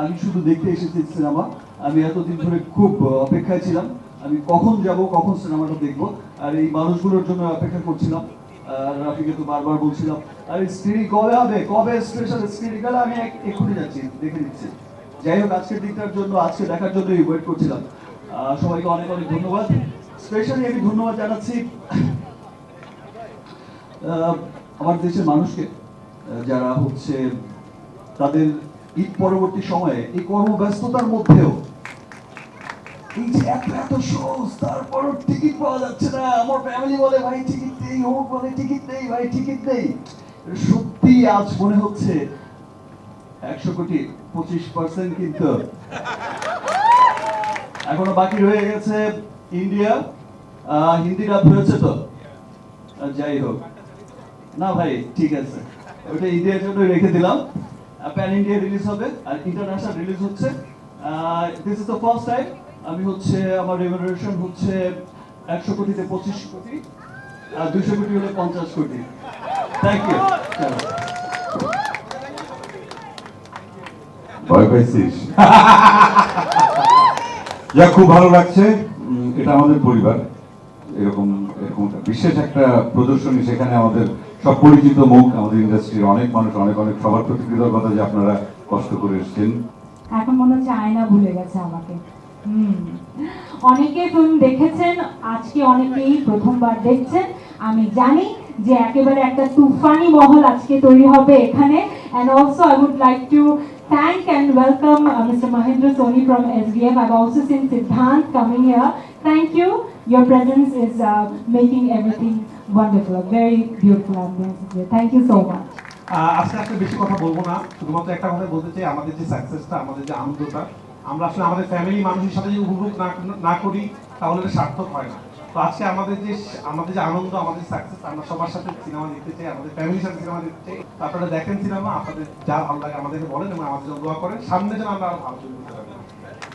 আমি শুধু দেখতে এসেছি সিনেমা। আমি এতদিন ধরে খুব অপেক্ষায় ছিলাম। আমি কখন যাব, কখন সিনেমাটা দেখব, আর এই মানুষগুলোর জন্য অপেক্ষা করছিলাম। আর রাফিকে তো বারবার বলছিলাম কবে হবে? কবে স্পেশাল স্ক্রিনিং আমি এক্ষুনি যাচ্ছি, দেখে নিচ্ছি। যাই হোক, আজকের দিকটার জন্য, আজকে দেখার জন্যই ওয়েট করছিলাম। সবাইকে অনেক অনেক ধন্যবাদ। স্পেশালি আমি ধন্যবাদ জানাচ্ছি আমার দেশের মানুষকে যারা হচ্ছে তাদের ঈদ পরবর্তী সময়ে এই কর্মব্যস্ততার মধ্যেও এই যে এত তারপর টিকিট পাওয়া যাচ্ছে না। আমার ফ্যামিলি বলে, ভাই টিকিট নেই বলে টিকিট নেই, ভাই টিকিট নেই। সত্যি আজ মনে হচ্ছে একশো কোটি, পঁচিশ পার্সেন্ট কিন্তু এখনও বাকি রয়ে গেছে ইন্ডিয়া হিন্দি ডাব হয়েছে তো? যাই হোক। না ভাই, ঠিক আছে। ওটা ইন্ডিয়ার জন্য রেখে দিলাম। প্যান ইন্ডিয়া রিলিজ হবে, আর ইন্টারন্যাশনাল রিলিজ হচ্ছে। This is the first time আমি হচ্ছে, আমার রেমুনারেশন হচ্ছে একশো কোটিতে পঁচিশ কোটি, আর দুশো কোটি হলে পঞ্চাশ কোটি। থ্যাংক ইউ ভয় পাইছিস? যা খুব ভালো লাগছে এটা আমাদের পরিবার। এরকম এরকম বিশেষ একটা প্রদর্শনী সেখানে আমাদের সব পরিচিত মুখ আমাদের ইন্ডাস্ট্রির অনেক মানুষ, অনেক অনেক সবার প্রতি কৃতজ্ঞতা যে আপনারা কষ্ট করে এসেছেন। এখন মনে হচ্ছে আয়না ভুলে গেছে আমাকে। অনেকে ফিল্ম দেখেছেন, আজকে অনেকেই প্রথমবার দেখছেন। আমি জানি যে একেবারে একটা তুফানি মহল আজকে তৈরি হবে এখানে। And also I would like to thank and welcome uh, Mr. Mahendra Soni from SBF. I've also seen Siddhant coming here. Thank you. Your presence is uh, making everything wonderful. Very beautiful ambience. Thank you so much. আজকে আসলে বেশি কথা বলব না শুধুমাত্র একটা কথা বলতে চাই আমাদের যে সাকসেসটা আমাদের যে আনন্দটা আমরা আসলে আমাদের ফ্যামিলি মানুষের সাথে যদি উপভোগ না করি তাহলে সার্থক হয় না তো আমাদের যে আমাদের যে আনন্দ, আমাদের সাকসেস আমরা সবার সাথে সিনেমা দেখতে চাই, আমাদের ফ্যামিলির সাথে সিনেমা দেখতে চাই আপনারা দেখেন সিনেমা আপনাদের যা ভালো লাগে আমাদেরকে বলেন এবং আমাদের দোয়া করেন। সামনে যেন আমরা আরও ভালো চলতে পারি।